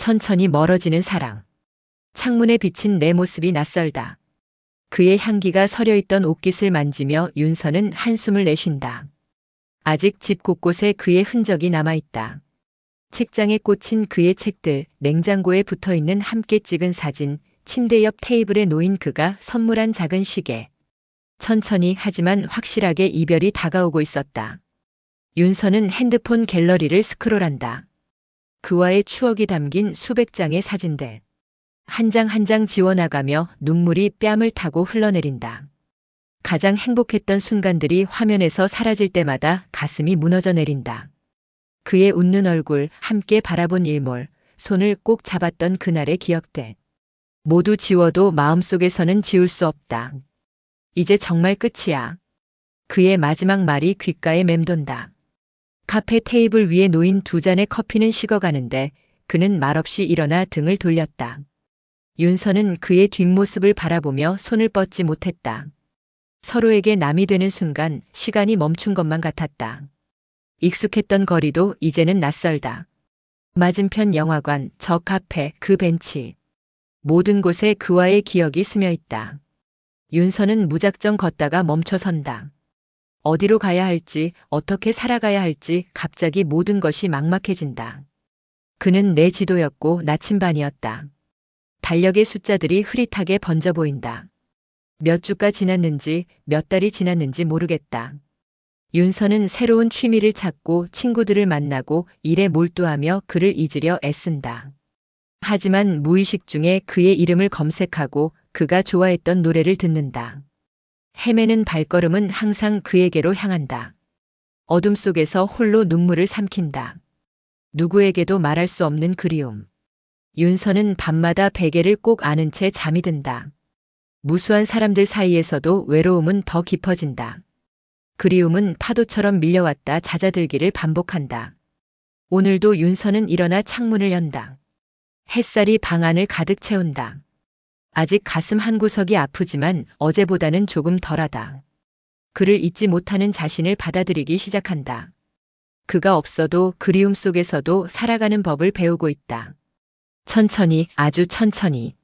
천천히 멀어지는 사랑. 창문에 비친 내 모습이 낯설다. 그의 향기가 서려 있던 옷깃을 만지며 윤서는 한숨을 내쉰다. 아직 집 곳곳에 그의 흔적이 남아있다. 책장에 꽂힌 그의 책들, 냉장고에 붙어 있는 함께 찍은 사진, 침대 옆 테이블에 놓인 그가 선물한 작은 시계. 천천히 하지만 확실하게 이별이 다가오고 있었다. 윤서는 핸드폰 갤러리를 스크롤한다. 그와의 추억이 담긴 수백 장의 사진들. 한 장 한 장 지워나가며 눈물이 뺨을 타고 흘러내린다. 가장 행복했던 순간들이 화면에서 사라질 때마다 가슴이 무너져 내린다. 그의 웃는 얼굴, 함께 바라본 일몰, 손을 꼭 잡았던 그날의 기억들. 모두 지워도 마음속에서는 지울 수 없다. 이제 정말 끝이야. 그의 마지막 말이 귓가에 맴돈다. 카페 테이블 위에 놓인 두 잔의 커피는 식어가는데 그는 말없이 일어나 등을 돌렸다. 윤서는 그의 뒷모습을 바라보며 손을 뻗지 못했다. 서로에게 남이 되는 순간 시간이 멈춘 것만 같았다. 익숙했던 거리도 이제는 낯설다. 맞은편 영화관, 저 카페, 그 벤치. 모든 곳에 그와의 기억이 스며 있다. 윤서는 무작정 걷다가 멈춰선다. 어디로 가야 할지, 어떻게 살아가야 할지 갑자기 모든 것이 막막해진다. 그는 내 지도였고 나침반이었다. 달력의 숫자들이 흐릿하게 번져 보인다. 몇 주가 지났는지 몇 달이 지났는지 모르겠다. 윤서는 새로운 취미를 찾고 친구들을 만나고 일에 몰두하며 그를 잊으려 애쓴다. 하지만 무의식 중에 그의 이름을 검색하고 그가 좋아했던 노래를 듣는다. 헤매는 발걸음은 항상 그에게로 향한다. 어둠 속에서 홀로 눈물을 삼킨다. 누구에게도 말할 수 없는 그리움. 윤서는 밤마다 베개를 꼭 안은 채 잠이 든다. 무수한 사람들 사이에서도 외로움은 더 깊어진다. 그리움은 파도처럼 밀려왔다 잦아들기를 반복한다. 오늘도 윤서는 일어나 창문을 연다. 햇살이 방 안을 가득 채운다. 아직 가슴 한 구석이 아프지만 어제보다는 조금 덜하다. 그를 잊지 못하는 자신을 받아들이기 시작한다. 그가 없어도 그리움 속에서도 살아가는 법을 배우고 있다. 천천히, 아주 천천히.